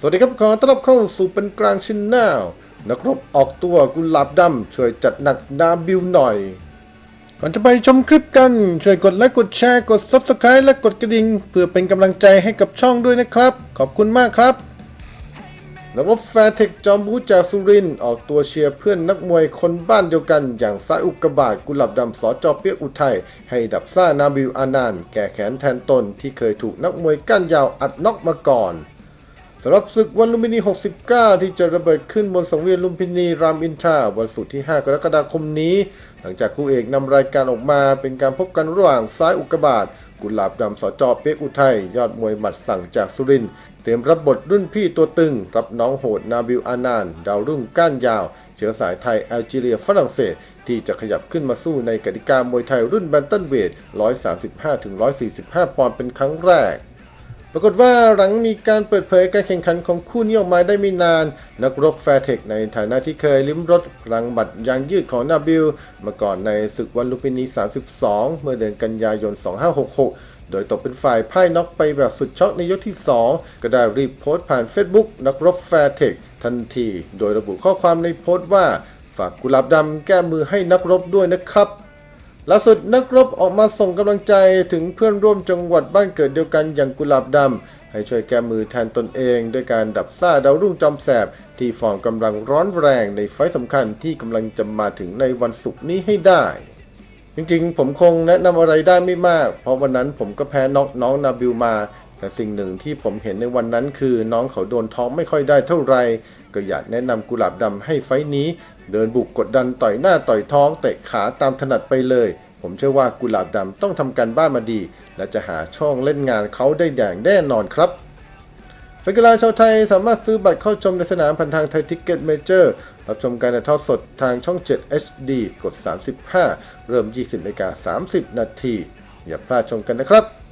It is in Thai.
สวัสดีครับ ขอต้อนรับเข้าสู่เป็นกลางชินแนลนักรบออกตัวกุหลาบดำช่วยจัดหนักนาบิวหน่อย ก่อนจะไปชมคลิปกัน ช่วยกดไลค์กดแชร์กด Subscribe และกดกระดิ่งเพื่อเป็นกำลังใจให้กับช่องด้วยนะครับ ขอบคุณมากครับนักรบแฟร์เทคจอมบูจากสุรินออกตัวเชียร์เพื่อนนักมวยคนบ้านเดียวกัน อย่างสายอุกกบาตกุหลาบดำสอจอเปียกอุทัยให้ดับซ่านาบิวอานานแก่แขนแทนตนที่เคยถูกนักมวยก้านยาวอัดน็อกมาก่อน สำหรับศึกวันลุมพินี 69 ที่จะระเบิดขึ้นบนสังเวียนลุมพินีรามอินทราวันศุกร์ที่ 5 กรกฎาคมนี้ หลังจากคู่เอกนำรายการออกมาเป็นการพบกันระหว่างซ้ายอุกกาบาตกุหลาบดำสจเปียกอุทัยยอดมวยหมัดสั่งจากสุรินเตรียมรับบทรุ่นพี่ตัวตึง รับน้องโหดนาบิลอานาน ดาวรุ่งก้านยาว เชื้อสายไทยแอลจีเรียฝรั่งเศส ที่จะขยับขึ้นมาสู้ในกติกามวยไทยรุ่นแบนตันเวท 135-145 ปอนด์เป็นครั้งแรก ปรากฏว่าหลังมีการเปิดเผยการแข่งขันของคู่นี้ออกมาได้ไม่นาน นักรบแฟร์เทคในฐานะที่เคยลิ้มรสรังบัตรยางยืดของนาบิล มาก่อนในศึกวันลุมพินี 32 เมื่อเดือนกันยายน 2566 โดยตกเป็นฝ่ายพ่ายน็อกไปแบบสุดช็อกในยกที่ 2 ก็ได้รีบโพสต์ผ่าน Facebook นักรบแฟร์เทคทันที โดยระบุข้อความในโพสต์ว่า ฝากกุหลาบดำแก้มือให้นักรบด้วยนะครับ ล่าสุดนักรบออกมาส่งกำลังใจถึงเพื่อนร่วมจังหวัดบ้านเกิดเดียวกันอย่างกุหลาบดำให้ช่วยแก้มือแทนตนเองด้วยการดับซ่าดาวรุ่งจอมแสบ ที่ฟอร์มกำลังร้อนแรงในไฟสำคัญที่กำลังจะมาถึงในวันศุกร์นี้ให้ได้ จริงๆ ผมคงแนะนำอะไรได้ไม่มาก เพราะวันนั้นผมก็แพ้น็อกน้องนาบิวมา แต่สิ่งหนึ่งที่ผมเห็นในวันนั้นคือน้องเขาโดนท้องไม่ค่อยได้เท่าไหร่ก็อยากแนะนำกุหลาบดำให้ไฟนี้ เดินบุกกดดันต่อยหน้าต่อยท้องเตะขาตามถนัดไปเลย ผมเชื่อว่ากุหลาบดำต้องทำการบ้านมาดี และจะหาช่องเล่นงานเขาได้อย่างแน่นอนครับแฟนกีฬาชาวไทยสามารถซื้อบัตรเข้าชมในสนามพันทางไทยทิกเก็ตเมเจอร์รับชมการถ่ายทอดสดทางช่อง 7 HD กด 35 เริ่ม 20นาฬิกา30 นาทีอย่าพลาดชมกันนะครับ